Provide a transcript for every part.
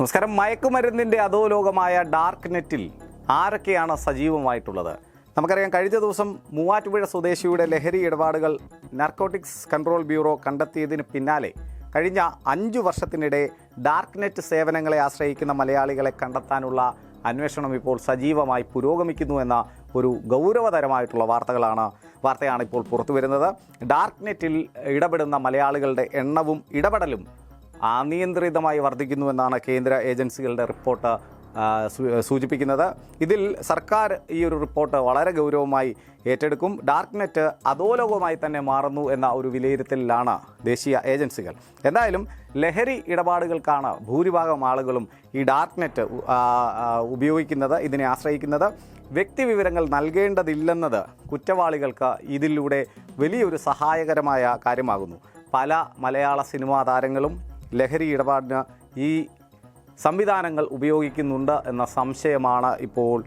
നമസ്കാരം. മയക്കുമരുന്നിന്റെ അധോലോകമായ ഡാർക്ക് നെറ്റിൽ ആരൊക്കെയാണ് സജീവമായിട്ടുള്ളത്? നമുക്കറിയാം കഴിഞ്ഞ ദിവസം മൂവാറ്റുപുഴ സ്വദേശിയുടെ ലഹരി ഇടപാടുകൾ നാർക്കോട്ടിക്സ് കൺട്രോൾ ബ്യൂറോ കണ്ടെത്തിയതിന് പിന്നാലെ കഴിഞ്ഞ അഞ്ചു വർഷത്തിനിടെ ഡാർക്ക് നെറ്റ് സേവനങ്ങളെ ആശ്രയിക്കുന്ന മലയാളികളെ കണ്ടെത്താനുള്ള അന്വേഷണം ഇപ്പോൾ സജീവമായി പുരോഗമിക്കുന്നു എന്ന ഒരു ഗൗരവതരമായിട്ടുള്ള വാർത്തകളാണ് വാർത്തയാണ് ഇപ്പോൾ പുറത്തു വരുന്നത് ഡാർക്ക് നെറ്റിൽ ഇടപെടുന്ന മലയാളികളുടെ എണ്ണവും ഇടപെടലും അനിയന്ത്രിതമായി വർദ്ധിക്കുന്നുവെന്നാണ് കേന്ദ്ര ഏജൻസികളുടെ റിപ്പോർട്ട് സൂചിപ്പിക്കുന്നത്. ഇതിൽ സർക്കാർ ഈ ഒരു റിപ്പോർട്ട് വളരെ ഗൗരവമായി ഏറ്റെടുക്കും. ഡാർക്ക് നെറ്റ് അധോലോകമായി തന്നെ മാറുന്നു എന്ന ഒരു വിലയിരുത്തലിലാണ് ദേശീയ ഏജൻസികൾ. എന്തായാലും ലഹരി ഇടപാടുകൾക്കാണ് ഭൂരിഭാഗം ആളുകളും ഈ ഡാർക്ക് നെറ്റ് ഉപയോഗിക്കുന്നത് ഇതിനെ ആശ്രയിക്കുന്നത്. വ്യക്തിവിവരങ്ങൾ നൽകേണ്ടതില്ലെന്നത് കുറ്റവാളികൾക്ക് ഇതിലൂടെ വലിയൊരു സഹായകരമായ കാര്യമാകുന്നു. പല മലയാള സിനിമാ താരങ്ങളും ലഹരി ഇടപാടിന് ഈ സംവിധാനങ്ങൾ ഉപയോഗിക്കുന്നുണ്ട് എന്ന സംശയമാണ് ഇപ്പോൾ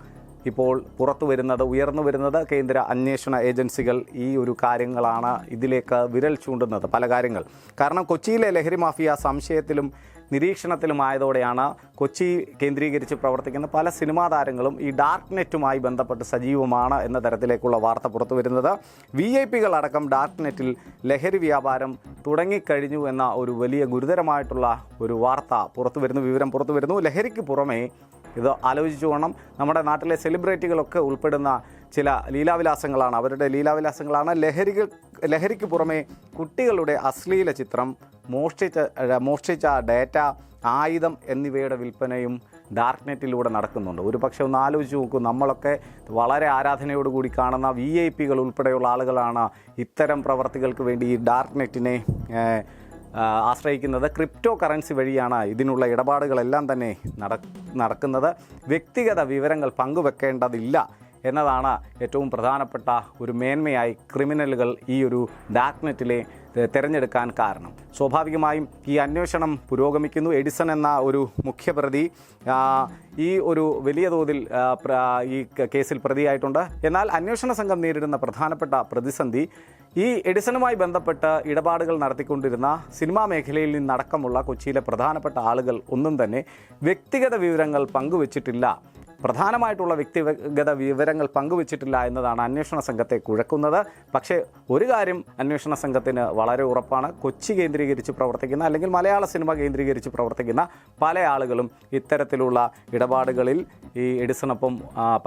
ഇപ്പോൾ പുറത്തു വരുന്നത് ഉയർന്നു വരുന്നത്. കേന്ദ്ര അന്വേഷണ ഏജൻസികൾ ഈ ഒരു കാര്യങ്ങളാണ് ഇതിലേക്ക് വിരൽ ചൂണ്ടുന്നത് പല കാര്യങ്ങൾ. കാരണം കൊച്ചിയിലെ ലഹരി മാഫിയ സംശയത്തിലും നിരീക്ഷണത്തിലുമായതോടെയാണ് കൊച്ചി കേന്ദ്രീകരിച്ച് പ്രവർത്തിക്കുന്ന പല സിനിമാ താരങ്ങളും ഈ ഡാർക്ക് നെറ്റുമായി ബന്ധപ്പെട്ട് സജീവമാണ് എന്ന തരത്തിലേക്കുള്ള വാർത്ത പുറത്തു വരുന്നത്. വി ഐ പികൾ അടക്കം ഡാർക്ക് നെറ്റിൽ ലഹരി വ്യാപാരം തുടങ്ങിക്കഴിഞ്ഞു എന്ന ഒരു വലിയ ഗുരുതരമായിട്ടുള്ള ഒരു വാർത്ത പുറത്തു വരുന്നു വിവരം പുറത്തു വരുന്നു. ലഹരിക്ക് പുറമേ ഇത് ആലോചിച്ചു വേണം. നമ്മുടെ നാട്ടിലെ സെലിബ്രിറ്റികളൊക്കെ ഉൾപ്പെടുന്ന ചില ലീലാവിലാസങ്ങളാണ്. അവരുടെ ലീലാവിലാസങ്ങളാണ്. ലഹരികൾ ലഹരിക്ക് പുറമേ കുട്ടികളുടെ അശ്ലീല ചിത്രം മോഷ്ടിച്ച മോഷ്ടിച്ച ഡേറ്റ ആയുധം എന്നിവയുടെ വിൽപ്പനയും ഡാർക്ക് നെറ്റിലൂടെ നടക്കുന്നുണ്ട്. ഒരു പക്ഷേ ഒന്ന് ആലോചിച്ച് നോക്കൂ നമ്മളൊക്കെ വളരെ ആരാധനയോടുകൂടി കാണുന്ന വി ഐ പികൾ ഉൾപ്പെടെയുള്ള ആളുകളാണ് ഇത്തരം പ്രവർത്തികൾക്ക് വേണ്ടി ഈ ഡാർക്ക് നെറ്റിനെ ആശ്രയിക്കുന്നത്. ക്രിപ്റ്റോ കറൻസി വഴിയാണ് ഇതിനുള്ള ഇടപാടുകളെല്ലാം തന്നെ നട നടക്കുന്നത്. വ്യക്തിഗത വിവരങ്ങൾ പങ്കുവെക്കേണ്ടതില്ല. എന്നതാണ് ഏറ്റവും പ്രധാനപ്പെട്ട ഒരു മേന്മയായി ക്രിമിനലുകൾ ഈ ഒരു ഡാക്നെറ്റിലെ തിരഞ്ഞെടുക്കാൻ കാരണം. സ്വാഭാവികമായും ഈ അന്വേഷണം പുരോഗമിക്കുന്നു. എഡിസൺ എന്ന ഒരു മുഖ്യപ്രതി ഈ ഒരു വലിയ തോതിൽ ഈ കേസിൽ പ്രതിയായിട്ടുണ്ട്. എന്നാൽ അന്വേഷണ സംഘം നേരിടുന്ന പ്രധാനപ്പെട്ട പ്രതിസന്ധി ഈ എഡിസണുമായി ബന്ധപ്പെട്ട് ഇടപാടുകൾ നടത്തിക്കൊണ്ടിരുന്ന സിനിമാ മേഖലയിൽ നിന്നടക്കമുള്ള കൊച്ചിയിലെ പ്രധാനപ്പെട്ട ആളുകൾ ഒന്നും തന്നെ വ്യക്തിഗത വിവരങ്ങൾ പങ്കുവച്ചിട്ടില്ല. പ്രധാനമായിട്ടുള്ള വ്യക്തിഗത വിവരങ്ങൾ പങ്കുവച്ചിട്ടില്ല എന്നതാണ് അന്വേഷണ സംഘത്തെ കുഴക്കുന്നത്. പക്ഷേ ഒരു കാര്യം അന്വേഷണ സംഘത്തിന് വളരെ ഉറപ്പാണ്. കൊച്ചി കേന്ദ്രീകരിച്ച് പ്രവർത്തിക്കുന്ന അല്ലെങ്കിൽ മലയാള സിനിമ കേന്ദ്രീകരിച്ച് പ്രവർത്തിക്കുന്ന പല ആളുകളും ഇത്തരത്തിലുള്ള ഇടപാടുകളിൽ ഈ എഡിസണൊപ്പം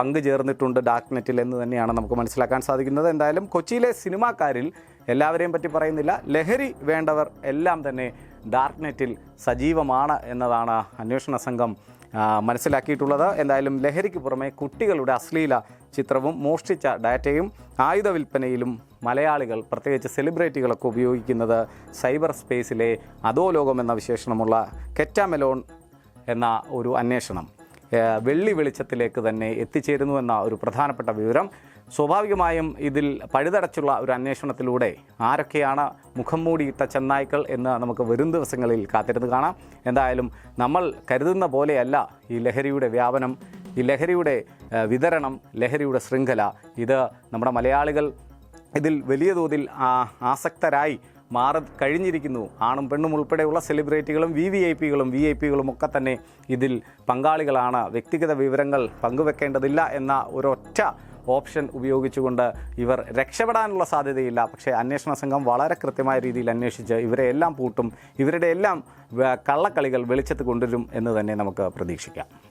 പങ്കുചേർന്നിട്ടുണ്ട്. ഡാർക്ക് നെറ്റിൽ എന്ന് തന്നെയാണ് നമുക്ക് മനസ്സിലാക്കാൻ സാധിക്കുന്നത്. എന്തായാലും കൊച്ചിയിലെ സിനിമാക്കാരിൽ എല്ലാവരെയും പറ്റി പറയുന്നില്ല. ലഹരി വേണ്ടവർ എല്ലാം തന്നെ ഡാർക്ക് നെറ്റിൽ സജീവമാണ് എന്നതാണ് അന്വേഷണ സംഘം മനസ്സിലാക്കിയിട്ടുള്ളത്. എന്തായാലും ലഹരിക്ക് പുറമെ കുട്ടികളുടെ അശ്ലീല ചിത്രവും മോഷ്ടിച്ച ഡാറ്റയും ആയുധ വിൽപ്പനയിലും മലയാളികൾ പ്രത്യേകിച്ച് സെലിബ്രിറ്റികളൊക്കെ ഉപയോഗിക്കുന്നത് സൈബർ സ്പേസിലെ അധോലോകം എന്ന വിശേഷണമുള്ള കെറ്റാമെലോൺ എന്ന ഒരു അന്വേഷണം. വെള്ളി വെളിച്ചത്തിലേക്ക് തന്നെ എത്തിച്ചേരുന്നു എന്ന ഒരു പ്രധാനപ്പെട്ട വിവരം. സ്വാഭാവികമായും ഇതിൽ പഴുതടച്ചുള്ള ഒരു അന്വേഷണത്തിലൂടെ ആരൊക്കെയാണ് മുഖം മൂടിയിട്ട ചെന്നായ്ക്കൾ എന്ന് നമുക്ക് വരും ദിവസങ്ങളിൽ കാത്തിരുന്ന് കാണാം. എന്തായാലും നമ്മൾ കരുതുന്ന പോലെയല്ല ഈ ലഹരിയുടെ വ്യാപനം ഈ ലഹരിയുടെ വിതരണം ലഹരിയുടെ ശൃംഖല. ഇത് നമ്മുടെ മലയാളികൾ ഇതിൽ വലിയ തോതിൽ ആസക്തരായി മാറി കഴിഞ്ഞിരിക്കുന്നു. ആണും പെണ്ണും ഉൾപ്പെടെയുള്ള സെലിബ്രിറ്റികളും വി വി ഐ പികളും വി ഐ പികളും ഒക്കെ തന്നെ ഇതിൽ പങ്കാളികളാണ്. വ്യക്തിഗത വിവരങ്ങൾ പങ്കുവെക്കേണ്ടതില്ല എന്ന ഒരൊറ്റ ഓപ്ഷൻ ഉപയോഗിച്ചുകൊണ്ട് ഇവർ രക്ഷപ്പെടാനുള്ള സാധ്യതയില്ല. പക്ഷേ അന്വേഷണ സംഘം വളരെ കൃത്യമായ രീതിയിൽ അന്വേഷിച്ച് ഇവരെ എല്ലാം പൂട്ടും ഇവരുടെ എല്ലാം കള്ളക്കളികൾ വെളിച്ചത്ത് കൊണ്ടുവരും എന്ന് തന്നെ നമുക്ക് പ്രതീക്ഷിക്കാം.